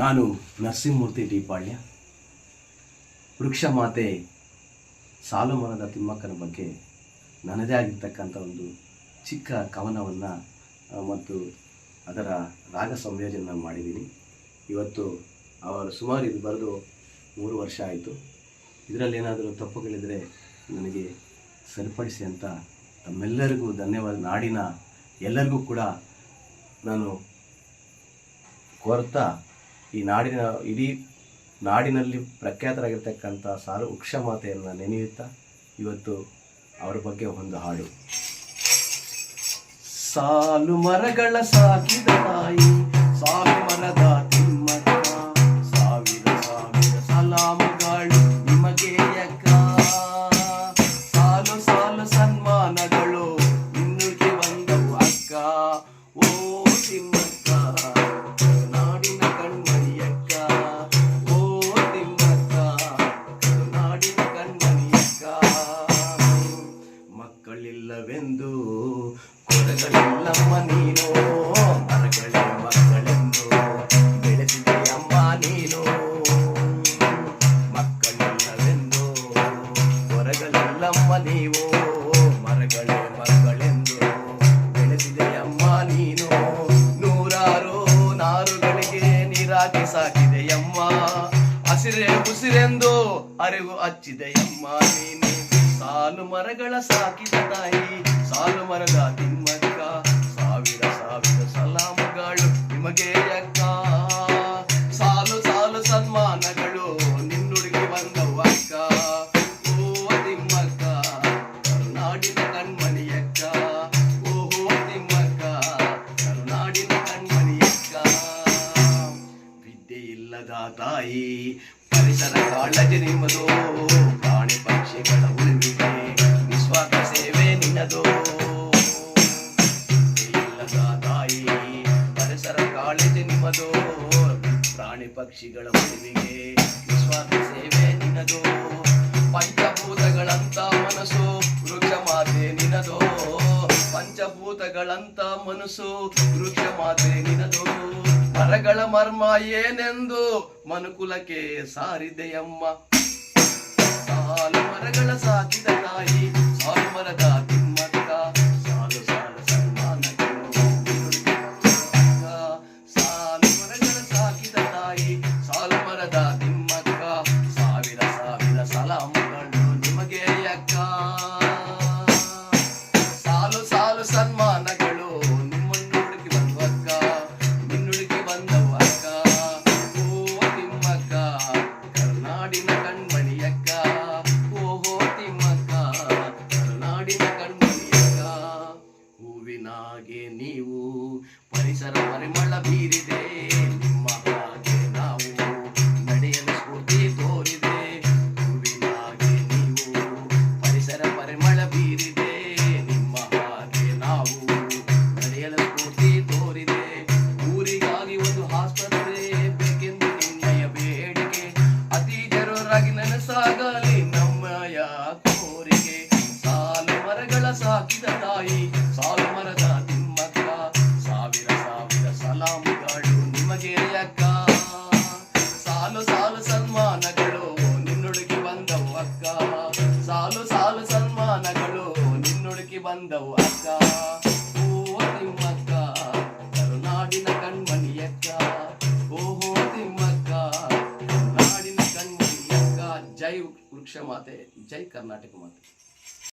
ನಾನು ನರಸಿಂಹಮೂರ್ತಿ ದೀಪಾಳ್ಯ. ವೃಕ್ಷ ಮಾತೆ ಸಾಲುಮರದ ತಿಮ್ಮಕ್ಕನ ಬಗ್ಗೆ ನನ್ನದೇ ಆಗಿರ್ತಕ್ಕಂಥ ಒಂದು ಚಿಕ್ಕ ಕವನವನ್ನು ಮತ್ತು ಅದರ ರಾಗ ಸಂಯೋಜನ ಮಾಡಿದ್ದೀನಿ. ಇವತ್ತು ಅವರು ಸುಮಾರು ಇದು ಬರೆದು ಮೂರು ವರ್ಷ ಆಯಿತು. ಇದರಲ್ಲಿ ಏನಾದರೂ ತಪ್ಪುಗಳಿದ್ದರೆ ನನಗೆ ಸರಿಪಡಿಸಿ ಅಂತ ತಮ್ಮೆಲ್ಲರಿಗೂ ಧನ್ಯವಾದ. ನಾಡಿನ ಎಲ್ಲರಿಗೂ ಕೂಡ ನಾನು ಕೋರ್ತಾ ಈ ನಾಡಿನ ಇಡೀ ನಾಡಿನಲ್ಲಿ ಪ್ರಖ್ಯಾತರಾಗಿರ್ತಕ್ಕಂಥ ಸಾಲು ವೃಕ್ಷ ಮಾತೆಯನ್ನು ನೆನೆಯುತ್ತಾ ಇವತ್ತು ಅವರ ಬಗ್ಗೆ ಒಂದು ಹಾಡು. ಸಾಲು ಮರಗಳ ಸಾಕಿದ ತಾಯಿ ನೀವು ಮರಗಳೇ ಮಕ್ಕಳೆಂದು ಬೆಳೆಸಿದೆಯಮ್ಮ ನೀನು ನೂರಾರು ನಾರುಗಳಿಗೆ ನೀರಾಕಿ ಸಾಕಿದೆಯಮ್ಮ ಹಸಿರೆ ಉಸಿರೆಂದು ಅರಿವು ಹಚ್ಚಿದೆಯಮ್ಮ ನೀನು ಸಾಲು ಮರಗಳ ಸಾಕಿದ ತಾಯಿ, ಸಾಲು ಮರದ ತಿಮ್ಮಕ್ಕ, ಸಾವಿರ ಸಾವಿರ ಸಲಾಮಗಳು ನಿಮಗೆ ಅಕ್ಕ. ಸಾಲು ಸಾಲು ಸನ್ಮಾನಗಳು ನಿನ್ನುಡುಗಿ ಬಂದವು ಅಕ್ಕ. ಓ ತಿಮ್ಮಕ್ಕ, ಕರುನಾಡಿನ ಕಣ್ಮಣಿಯಕ್ಕ. ಓಹೋ ತಿಮ್ಮಕ್ಕ, ಕರುನಾಡಿನ ಕಣ್ಮಣಿಯಕ್ಕ. ವಿದ್ಯೆ ಇಲ್ಲದ ತಾಯಿ, ಪರಿಸರ ಕಾಳಜಿ ನಿಮ್ಮದು. ತಾಯಿ ಪರಿಸರ ಕಾಳಜಿ ನಿಮ್ಮದು. ಪ್ರಾಣಿ ಪಕ್ಷಿಗಳ ಉಳಿವಿಗೆ ನಿಸ್ವಾರ್ಥ ಸೇವೆ ನಿನ್ನದು. ಪಂಚಭೂತಗಳಂತ ಮನಸ್ಸು ವೃಕ್ಷ ಮಾತೆ ನಿನ್ನದು. ಪಂಚಭೂತಗಳಂತ ಮನಸ್ಸು ವೃಕ್ಷ ಮಾತೆ ನಿನ್ನದು. ಮರಗಳ ಮರ್ಮ ಏನೆಂದು ಮನುಕುಲಕ್ಕೆ ಸಾರಿದೆಯಮ್ಮ. ಬೀರಿದೆ ನಿಮ್ಮ ಹಾಗೆ ನಾವು. ನಡೆಯಲು ಸ್ಫೂರ್ತಿ ತೋರಿದೆ, ಊರಿಗಾಗಿ ಒಂದು ಆಸ್ಪತ್ರೆ ಬೇಕೆಂದು ನಿನ್ನಯ ಬೇಡಿಕೆ. ಅತಿ ಜರೂರಾಗಿ ನನಸಾಗಲಿ ನಮ್ಮಯ ಕೋರಿಕೆ. ಸಾಲು ಮರಗಳ ಸಾಕಿದ ತಾಯಿ, ಸಾಲು ಮರದ ನಿನ್ನುಡುಕಿ ಬಂದವು ಅಕ್ಕ. ಓ, ತಿಮ್ಮಕ್ಕ. ಕರುನಾಡಿನ ಕಣ್ಮಣಿಯಕ್ಕ. ಓಹೋ, ತಿಮ್ಮಕ್ಕ. ಕರುನಾಡಿನ ಕಣ್ಮಣಿಯಕ್ಕ. ಜೈ ವೃಕ್ಷ ಮಾತೆ, ಜೈ ಕರ್ನಾಟಕ ಮಾತೆ.